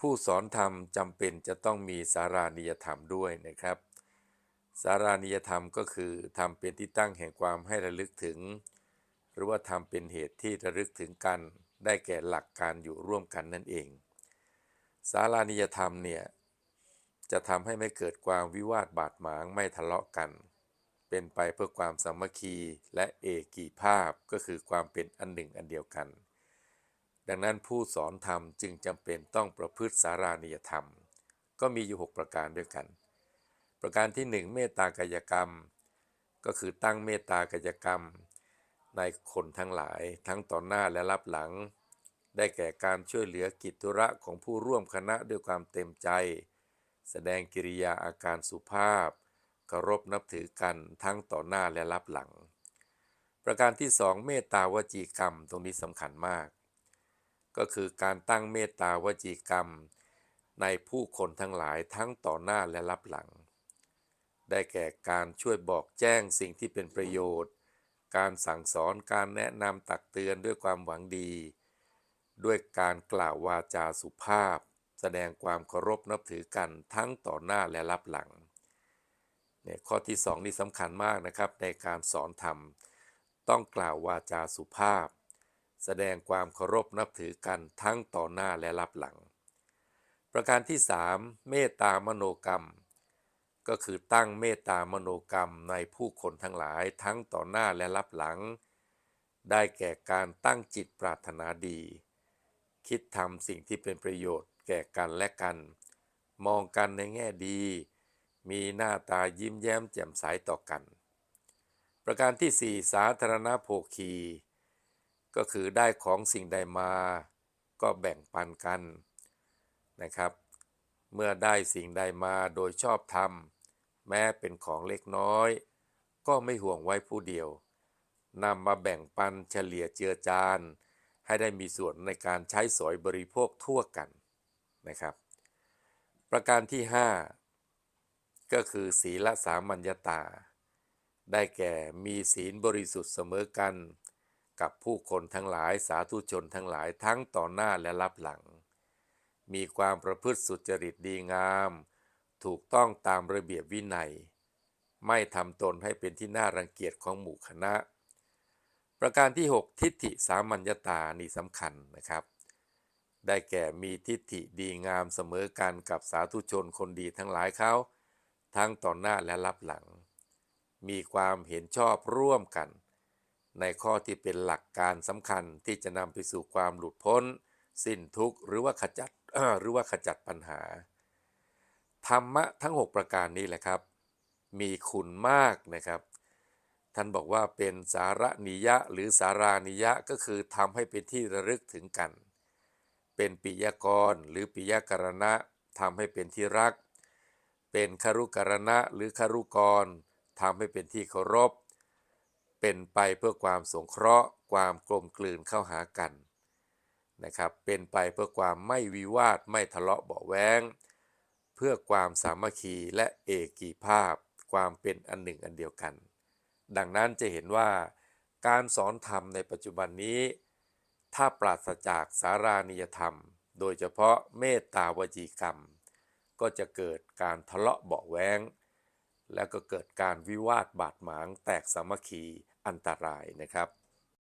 ผู้สอนธรรมจำเป็นจะต้องมีสารานิยธรรมด้วยนะครับ สารานิยธรรมก็คือทำเป็นที่ตั้งแห่งความให้ระลึกถึง หรือว่าทำเป็นเหตุที่ระลึกถึงกัน ได้แก่หลักการอยู่ร่วมกันนั่นเอง สารานิยธรรมเนี่ยจะทำให้ไม่เกิดความวิวาทบาดหมางไม่ทะเลาะกัน เป็นไปเพื่อความสามัคคีและเอกีภาพก็คือความเป็นอันหนึ่งอันเดียวกัน ดังนั้นผู้สอนธรรมจึงจำเป็นต้องประพฤติสารานิยธรรม ก็มีอยู่ 6 ประการด้วยกัน ประการที่ 1 เมตตากายกรรม ก็คือตั้งเมตตากายกรรม ในคนทั้งหลายทั้งต่อหน้าและรับหลัง ได้แก่การช่วยเหลือกิจธุระของผู้ร่วมคณะด้วยความเต็มใจ แสดงกิริยาอาการสุภาพเคารพนับถือกันทั้งต่อหน้าและรับหลัง ประการที่สองเมตตาวจีกรรมตรงนี้สำคัญมาก ก็คือการตั้งเมตตาวจีกรรม ในผู้คนทั้งหลายทั้งต่อหน้าและรับหลัง ได้แก่การช่วยบอกแจ้งสิ่งที่เป็นประโยชน์ การสั่งสอนการแนะนำตักเตือนด้วยความหวังดี ด้วยการกล่าววาจาสุภาพ แสดงความเคารพนับถือกันทั้งต่อหน้าและรับหลังเนี่ยข้อที่สองนี่สำคัญมากนะครับในการสอนธรรม ต้องกล่าววาจาสุภาพ แสดงความเคารพนับถือกันทั้งต่อหน้าและรับหลัง ประการที่สามเมตตามโนกรรม ก็คือตั้งเมตตามโนกรรมในผู้คนทั้งหลายทั้งต่อหน้าและรับหลัง ได้แก่การตั้งจิตปรารถนาดี คิดทำสิ่งที่เป็นประโยชน์แก่กันและกัน มองกันในแง่ดี มีหน้าตายิ้มแย้มแจ่มใสต่อกัน ประการที่ 4 สาธารณโภคี ก็คือได้ของสิ่งใดมาก็แบ่งปันกันนะครับ เมื่อได้สิ่งใดมาโดยชอบธรรม แม้เป็นของเล็กน้อย ก็ไม่ห่วงไว้ผู้เดียวนำมาแบ่งปันเฉลี่ยเจือจานให้ได้มีส่วนในการใช้สอยบริโภคทั่วกันนะครับ ประการที่ 5 ก็คือศีลสามัญญาตา ได้แก่มีศีลบริสุทธิ์เสมอกัน กับผู้คนทั้งหลายสาธุชนทั้งหลายทั้งต่อหน้าและรับหลัง มีความประพฤติสุจริตดีงาม ถูกต้องตามระเบียบวินัย ไม่ทำตนให้เป็นที่น่ารังเกียจของหมู่คณะ ประการที่ 6 ทิฏฐิสามัญญาตานี่สำคัญนะครับ ได้แก่มีทิฏฐิดีงามเสมอกันกับสาธุชนคนดีทั้งหลายเขาทั้งต่อหน้าและรับหลัง มีความเห็นชอบร่วมกัน ในข้อที่เป็นหลักการสำคัญที่จะนำไปสู่ความหลุดพ้น สิ้นทุกข์หรือว่าขจัดหรือว่าขจัดปัญหา ธรรมะทั้ง 6 ประการนี้แหละครับ มีคุณมากนะครับ ท่านบอกว่าเป็นสาระนิยะหรือสารานิยะก็คือทำให้เป็นที่ระลึกถึงกัน เป็นปิยกรหรือปิยกรณะทำให้เป็นที่รัก เป็นคารุกรณะหรือคารุกรทำให้เป็นที่เคารพ เป็นไปเพื่อความสงเคราะห์ ความกลมกลืนเข้าหากันนะครับเป็นไปเพื่อความไม่วิวาทไม่ทะเลาะเบาแว้งเพื่อความสามัคคีและเอกีภาพ ความเป็นอันหนึ่งอันเดียวกัน ดังนั้นจะเห็นว่าการสอนธรรมในปัจจุบันนี้ ถ้าปราศจากสารานิยธรรม โดยเฉพาะเมตตาวจีกรรม ก็จะเกิดการทะเลาะเบาแว้ง แล้วก็เกิดการวิวาทบาดหมางแตกสามัคคีอันตรายนะครับ